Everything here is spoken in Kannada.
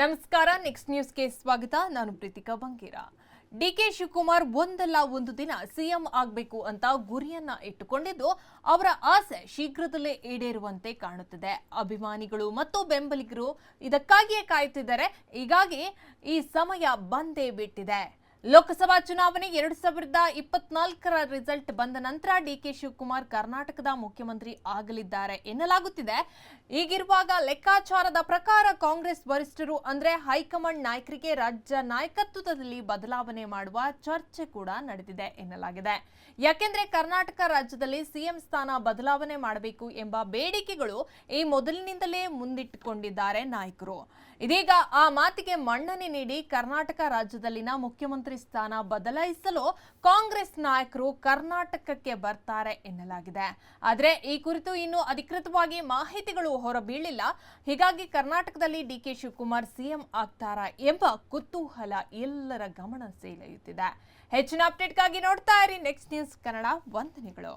ನಮಸ್ಕಾರ ನೆಕ್ಸ್ಟ್ ನ್ಯೂಸ್ಗೆ ಸ್ವಾಗತ. ನಾನು ಪ್ರೀತಿಕಾ ಬಂಗೇರ. ಡಿಕೆ ಶಿವಕುಮಾರ್ ಒಂದಲ್ಲ ಒಂದು ದಿನ ಸಿಎಂ ಆಗಬೇಕು ಅಂತ ಗುರಿಯನ್ನ ಇಟ್ಟುಕೊಂಡಿದ್ದು ಅವರ ಆಸೆ ಶೀಘ್ರದಲ್ಲೇ ಈಡೇರುವಂತೆ ಕಾಣುತ್ತಿದೆ. ಅಭಿಮಾನಿಗಳು ಮತ್ತು ಬೆಂಬಲಿಗರು ಇದಕ್ಕಾಗಿಯೇ ಕಾಯುತ್ತಿದ್ದಾರೆ. ಹೀಗಾಗಿ ಈ ಸಮಯ ಬಂದೇ ಬಿಟ್ಟಿದೆ. ಲೋಕಸಭಾ ಚುನಾವಣೆ ಎರಡು ಸಾವಿರದ ಇಪ್ಪತ್ನಾಲ್ಕರ ರಿಸಲ್ಟ್ ಬಂದ ನಂತರ ಡಿಕೆ ಶಿವಕುಮಾರ್ ಕರ್ನಾಟಕದ ಮುಖ್ಯಮಂತ್ರಿ ಆಗಲಿದ್ದಾರೆ ಎನ್ನಲಾಗುತ್ತಿದೆ. ಈಗಿರುವಾಗ ಲೆಕ್ಕಾಚಾರದ ಪ್ರಕಾರ ಕಾಂಗ್ರೆಸ್ ವರಿಷ್ಠರು ಅಂದ್ರೆ ಹೈಕಮಾಂಡ್ ನಾಯಕರಿಗೆ ರಾಜ್ಯ ನಾಯಕತ್ವದಲ್ಲಿ ಬದಲಾವಣೆ ಮಾಡುವ ಚರ್ಚೆ ಕೂಡ ನಡೆದಿದೆ ಎನ್ನಲಾಗಿದೆ. ಯಾಕೆಂದ್ರೆ ಕರ್ನಾಟಕ ರಾಜ್ಯದಲ್ಲಿ ಸಿಎಂ ಸ್ಥಾನ ಬದಲಾವಣೆ ಮಾಡಬೇಕು ಎಂಬ ಬೇಡಿಕೆಗಳು ಈ ಮೊದಲಿನಿಂದಲೇ ಮುಂದಿಟ್ಟುಕೊಂಡಿದ್ದಾರೆ ನಾಯಕರು. ಇದೀಗ ಆ ಮಾತಿಗೆ ಮನ್ನಣೆ ನೀಡಿ ಕರ್ನಾಟಕ ರಾಜ್ಯದಲ್ಲಿನ ಮುಖ್ಯಮಂತ್ರಿ ಸ್ಥಾನ ಬದಲಾಯಿಸಲು ಕಾಂಗ್ರೆಸ್ ನಾಯಕರು ಕರ್ನಾಟಕಕ್ಕೆ ಬರ್ತಾರೆ ಎನ್ನಲಾಗಿದೆ. ಆದರೆ ಈ ಕುರಿತು ಇನ್ನೂ ಅಧಿಕೃತವಾಗಿ ಮಾಹಿತಿಗಳು ಹೊರಬೀಳಿಲ್ಲ. ಹೀಗಾಗಿ ಕರ್ನಾಟಕದಲ್ಲಿ ಡಿ ಕೆ ಶಿವಕುಮಾರ್ ಸಿಎಂ ಆಗ್ತಾರಾ ಎಂಬ ಕುತೂಹಲ ಎಲ್ಲರ ಗಮನ ಸೆಳೆಯುತ್ತಿದೆ. ಹೆಚ್ಚಿನ ಅಪ್ಡೇಟ್ಗಾಗಿ ನೋಡ್ತಾ ಇರಿ. ನೆಕ್ಸ್ಟ್ ನ್ಯೂಸ್ ಕನ್ನಡ ವಂದನೆಗಳು.